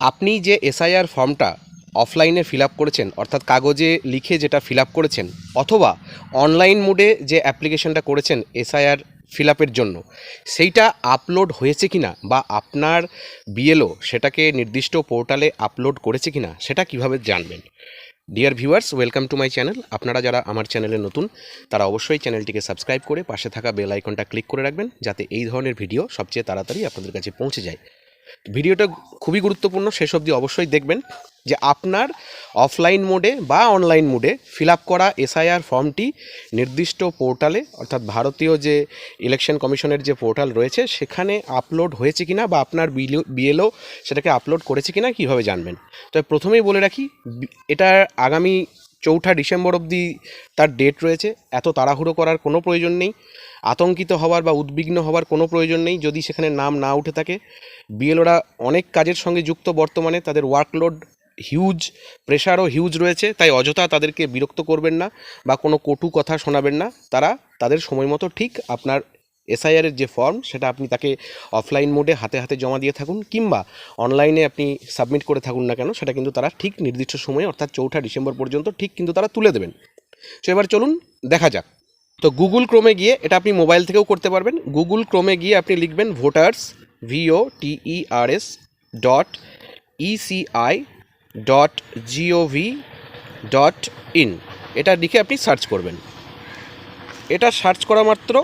আপনি যে এসআইআর ফর্মটা অফলাইনে ফিল করেছেন, অর্থাৎ কাগজে লিখে যেটা ফিল করেছেন, অথবা অনলাইন মোডে যে অ্যাপ্লিকেশনটা করেছেন এসআইআর ফিল জন্য, সেইটা আপলোড হয়েছে কিনা বা আপনার বিএলও সেটাকে নির্দিষ্ট পোর্টালে আপলোড করেছে কিনা, সেটা কীভাবে জানবেন? Dear viewers welcome to my channel আপনারা যারা আমার চ্যানেলে নতুন, তারা অবশ্যই চ্যানেলটিকে সাবস্ক্রাইব করে পাশে থাকা বেল আইকনটা ক্লিক করে রাখবেন, যাতে এই ধরনের ভিডিও সবচেয়ে তাড়াতাড়ি আপনাদের কাছে পৌঁছে যায়। ভিডিওটা খুবই গুরুত্বপূর্ণ, শেষ অবধি অবশ্যই দেখবেন যে আপনার অফলাইন মোডে বা অনলাইন মোডে ফিল করা এসআইআর ফর্মটি নির্দিষ্ট পোর্টালে অর্থাৎ ভারতীয় যে ইলেকশন কমিশনের যে পোর্টাল রয়েছে, সেখানে আপলোড হয়েছে কিনা বা আপনার বিএলও সেটাকে আপলোড করেছে কিনা কীভাবে জানবেন? তবে প্রথমেই বলে রাখি, এটা আগামী চৌঠা ডিসেম্বর অবধি তার ডেট রয়েছে। এত তাড়াহুড়ো করার কোনো প্রয়োজন নেই। আতঙ্কিত হওয়ার বা উদ্বিগ্ন হওয়ার কোনো প্রয়োজন নেই। যদি সেখানে নাম না উঠে থাকে বিএলওরা অনেক কাজের সঙ্গে যুক্ত বর্তমানে। তাদের ওয়ার্কলোড হিউজ প্রেশারও হিউজ রয়েছে। তাই অযথা তাদেরকে বিরক্ত করবেন না বা কোনো কটু কথা শোনাবেন না। তারা তাদের সময় মতো ঠিক আপনার এসআইআরের যে ফর্ম সেটা আপনি তাকে অফলাইন মোডে হাতে হাতে জমা দিয়ে থাকুন, কিংবা অনলাইনে আপনি সাবমিট করে থাকুন না কেন, সেটা কিন্তু তারা ঠিক নির্দিষ্ট সময়ে, অর্থাৎ চৌঠা ডিসেম্বর পর্যন্ত ঠিক কিন্তু তারা তুলে দেবেন। তো এবার চলুন, দেখা যাক। তো গুগল ক্রোমে গিয়ে এটা আপনি মোবাইল থেকেও করতে পারবেন। গুগল ক্রোমে গিয়ে আপনি লিখবেন voters V O T E R S dot ECI dot GOV dot in এটা লিখে আপনি সার্চ করবেন। এটা সার্চ করা মাত্র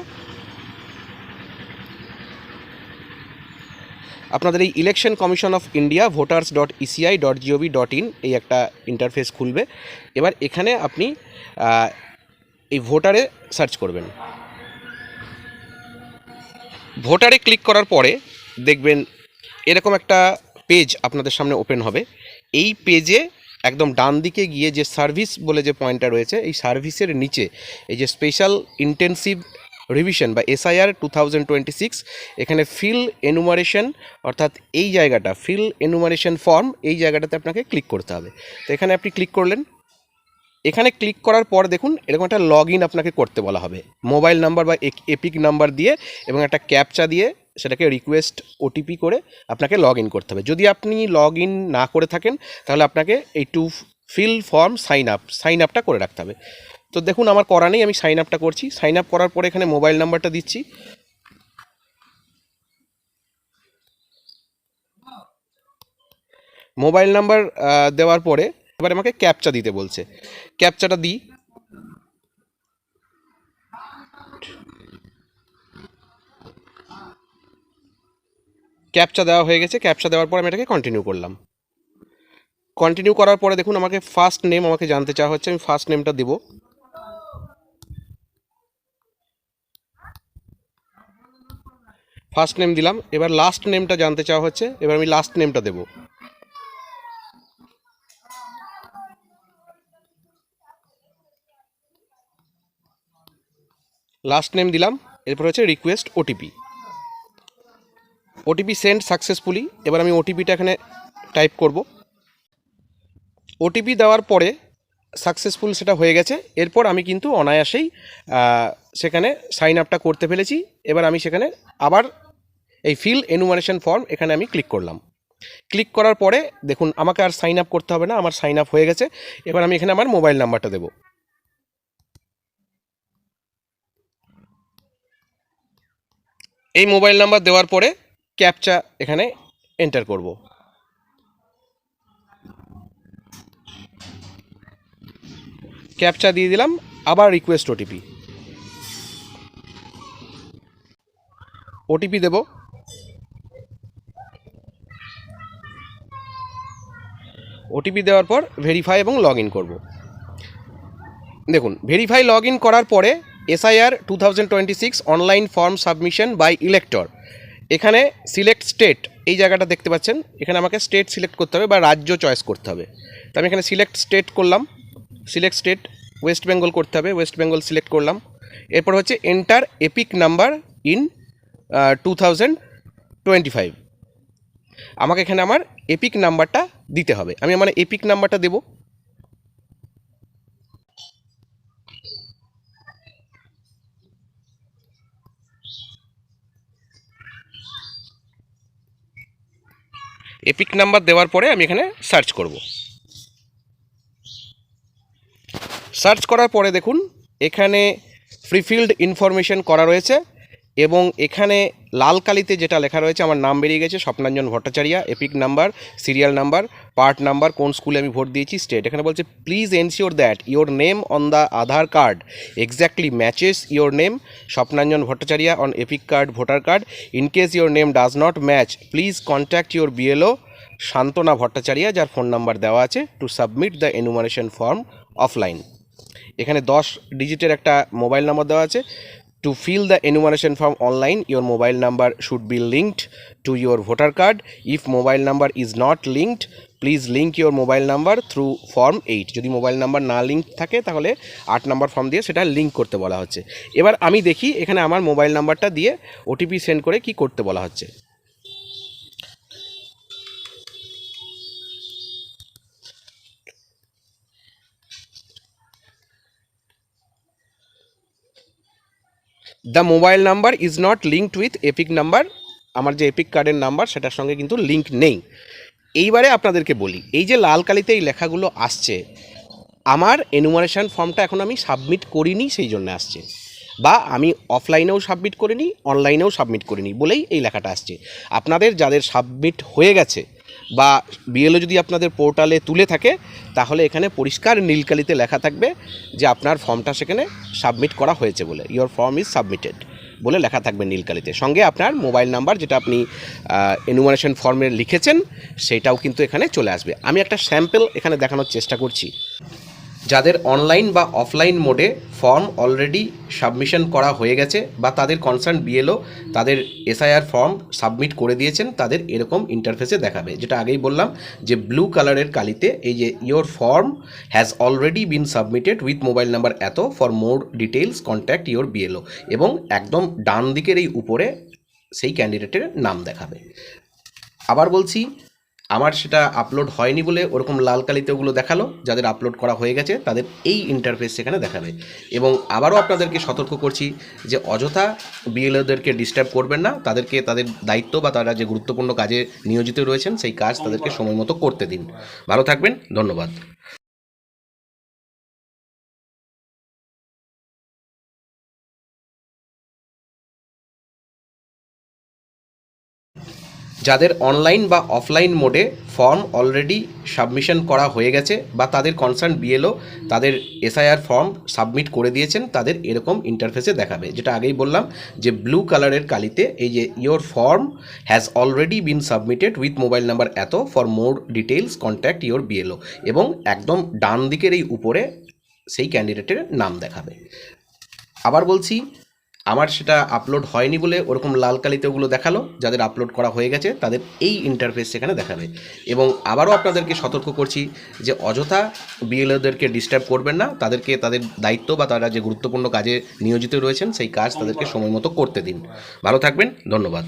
আপনাদের এই election commission of India voters dot ECI dot GOV dot in এই একটা ইন্টারফেস খুলবে। এবার এখানে আপনি এই ভোটারে সার্চ করবেন। ভোটারে ক্লিক করার পরে দেখবেন এরকম একটা পেজ আপনাদের সামনে ওপেন হবে। এই পেজে একদম ডান দিকে গিয়ে যে সার্ভিস বলে যে পয়েন্টটা রয়েছে, এই সার্ভিসের নিচে এই যে স্পেশাল ইন্টেন্সিভ রিভিশন বা SIR two thousand twenty six এখানে ফিল এনুমারেশন অর্থাৎ এই জায়গাটা ফিল এনুমারেশন ফর্ম এই জায়গাটাতে আপনাকে ক্লিক করতে হবে। তো এখানে আপনি ক্লিক করলেন। এখানে ক্লিক করার পর দেখুন, এরকম একটা লগ আপনাকে করতে বলা হবে। মোবাইল নাম্বার বা এপিক নাম্বার দিয়ে এবং একটা ক্যাপচা দিয়ে সেটাকে রিকোয়েস্ট ওটিপি করে আপনাকে লগ করতে হবে। যদি আপনি লগ না করে থাকেন, তাহলে আপনাকে এই to fill form sign up sign আপটা করে রাখতে হবে। তো দেখুন, আমার করা নেই, আমি সাইন আপটা করছি। সাইন আপ করার পরে এখানে মোবাইল নাম্বারটা দিচ্ছি। মোবাইল নাম্বার দেওয়ার পরে এবার আমাকে ক্যাপচা দিতে বলছে। ক্যাপচাটা দিই। ক্যাপচা দেওয়া হয়ে গেছে। ক্যাপচা দেওয়ার পর আমি এটাকে কন্টিনিউ করলাম। কন্টিনিউ করার পরে দেখুন, আমাকে ফার্স্ট নেম আমাকে জানতে চাওয়া হচ্ছে, আমি ফার্স্ট নেমটা দেবো। ফার্স্ট নেম দিলাম, এবার লাস্ট নেমটা জানতে চাওয়া হচ্ছে, এবার আমি লাস্ট নেমটা দেবো। লাস্ট নেম দিলাম, এরপর হচ্ছে request OTP OTP send successfully এবার আমি ওটিপিটা এখানে টাইপ করব। ওটিপি দেওয়ার পরে সাকসেসফুল সেটা হয়ে গেছে, এরপর আমি কিন্তু অনায়াসেই সেখানে সাইন আপটা করতে ফেলেছি, এবার আমি সেখানে আবার এই ফিল এনুমারেশন ফর্ম এখানে আমি ক্লিক করলাম। ক্লিক করার পরে দেখুন, আমাকে আর সাইন আপ করতে হবে না, আমার সাইন আপ হয়ে গেছে। এবার আমি এখানে আমার মোবাইল নাম্বারটা দেবো। এই মোবাইল নাম্বার দেওয়ার পরে ক্যাপচা এখানে এন্টার করব। ক্যাপচা দিয়ে দিলাম, আবার রিকোয়েস্ট ওটিপি ওটিপি দেব। ওটিপি দেওয়ার পর ভেরিফাই এবং লগ ইন করব। দেখুন ভেরিফাই লগ ইন করার পরে SIR two thousand twenty six online form submission by elector এখানে সিলেক্ট স্টেট এই জায়গাটা দেখতে পাচ্ছেন, এখানে আমাকে স্টেট সিলেক্ট করতে হবে বা রাজ্য চয়েস করতে হবে। তো আমি এখানে সিলেক্ট স্টেট করলাম সিলেক্ট স্টেট ওয়েস্ট বেঙ্গল করতে হবে ওয়েস্ট বেঙ্গল সিলেক্ট করলাম। এরপর হচ্ছে enter EPIC number in two twenty five আমাকে এখানে আমার এপিক নাম্বারটা দিতে হবে। আমি আমার এপিক নাম্বারটা দেবো। এপিক নাম্বার দেওয়ার পরে আমি এখানে সার্চ করব। সার্চ করার পরে দেখুন, এখানে ফ্রিফিল্ড ইনফরমেশন করা রয়েছে। এবং এখানে লাল কালিতে যেটা লেখা রয়েছে, আমার নাম বেরিয়ে গেছে, Swapnanjan Bhattacharya EPIC number serial number part number কোন স্কুলে আমি ভোট দিয়েছি স্টেট এখানে বলছে please ensure that your name on the Aadhaar card exactly matches your name Swapnanjan Bhattacharya on EPIC card voter card in case your name does not match please contact your BLO Shantana Bhattacharya, যার phone number দেওয়া আছে to submit the enumeration form offline এখানে দশ ডিজিটের একটা mobile number দেওয়া আছে to fill the enumeration form online your mobile number should be linked to your voter card if mobile number is not linked please link your mobile number through form eight যদি mobile number না link থাকে, তাহলে আট number form দিয়ে সেটা link করতে বলা হচ্ছে। এবার আমি দেখি এখানে আমার মোবাইল নাম্বারটা দিয়ে ওটিপি সেন্ড করে কি করতে বলা হচ্ছে। The mobile number is not linked with EPIC number আমার যে এপিক কার্ডের নাম্বার সেটার সঙ্গে কিন্তু লিঙ্ক নেই। এইবারে আপনাদেরকে বলি, এই যে লাল কালিতে এই লেখাগুলো আসছে, আমার এনুমারেশন ফর্মটা এখন আমি সাবমিট করিনি, সেই জন্য আসছে। বা আমি অফলাইনেও সাবমিট করিনি অনলাইনেও সাবমিট করিনি, বলেই এই লেখাটা আসছে। আপনাদের যাদের সাবমিট হয়ে গেছে বা বিএলও যদি আপনাদের পোর্টালে তুলে থাকে, তাহলে এখানে পরিষ্কার নীলকালিতে লেখা থাকবে যে আপনার ফর্মটা সেখানে সাবমিট করা হয়েছে বলে ইয়োর ফর্ম ইজ সাবমিটেড বলে লেখা থাকবে নীলকালিতে। সঙ্গে আপনার মোবাইল নাম্বার যেটা আপনি এনুমারেশন ফর্মে লিখেছেন, সেটাও কিন্তু এখানে চলে আসবে। আমি একটা স্যাম্পেল এখানে দেখানোর চেষ্টা করছি। যাদের অনলাইন বা অফলাইন মোডে ফর্ম অলরেডি সাবমিশন করা হয়ে গেছে বা তাদের কনসার্ন বিএলও তাদের এসআইআর ফর্ম সাবমিট করে দিয়েছেন, তাদের এরকম ইন্টারফেসে দেখাবে। যেটা আগেই বললাম যে ব্লু কালারের কালিতে এই যে your form has already been submitted with mobile number এত for more details contact your BLO এবং একদম ডান দিকের এই উপরে সেই ক্যান্ডিডেটের নাম দেখাবে। আবার বলছি আমার সেটা আপলোড হয়নি বলে ওরকম লাল কালিতে ওগুলো দেখাল যাদের আপলোড করা হয়ে গেছে তাদের এই ইন্টারফেস সেখানে দেখাবে এবং আবারও আপনাদেরকে সতর্ক করছি যে অযথা বিএলওদেরকে ডিস্টার্ব করবেন না তাদেরকে তাদের দায়িত্ব বা তারা যে গুরুত্বপূর্ণ কাজে নিয়োজিত রয়েছেন সেই কাজ তাদেরকে সময় মতো করতে দিন। ভালো থাকবেন ধন্যবাদ। যাদের অনলাইন বা অফলাইন মোডে ফর্ম অলরেডি সাবমিশন করা হয়ে গেছে বা তাদের কনসার্ন বিএলও তাদের এসআইআর ফর্ম সাবমিট করে দিয়েছেন, তাদের এরকম ইন্টারফেসে দেখাবে। যেটা আগেই বললাম যে ব্লু কালারের কালিতে এই যে your form has already been submitted with mobile number এত for more details contact your BLO এবং একদম ডান দিকের এই উপরে সেই ক্যান্ডিডেটের নাম দেখাবে। আবার বলছি আমার সেটা আপলোড হয়নি বলে ওরকম লাল কালিতে ওগুলো দেখাল যাদের আপলোড করা হয়ে গেছে তাদের এই ইন্টারফেস সেখানে দেখাবে। এবং আবারও আপনাদেরকে সতর্ক করছি যে অযথা বিএলওদেরকে ডিস্টার্ব করবেন না তাদেরকে তাদের দায়িত্ব বা তারা যে গুরুত্বপূর্ণ কাজে নিয়োজিত রয়েছেন সেই কাজ তাদেরকে সময় মতো করতে দিন। ভালো থাকবেন ধন্যবাদ।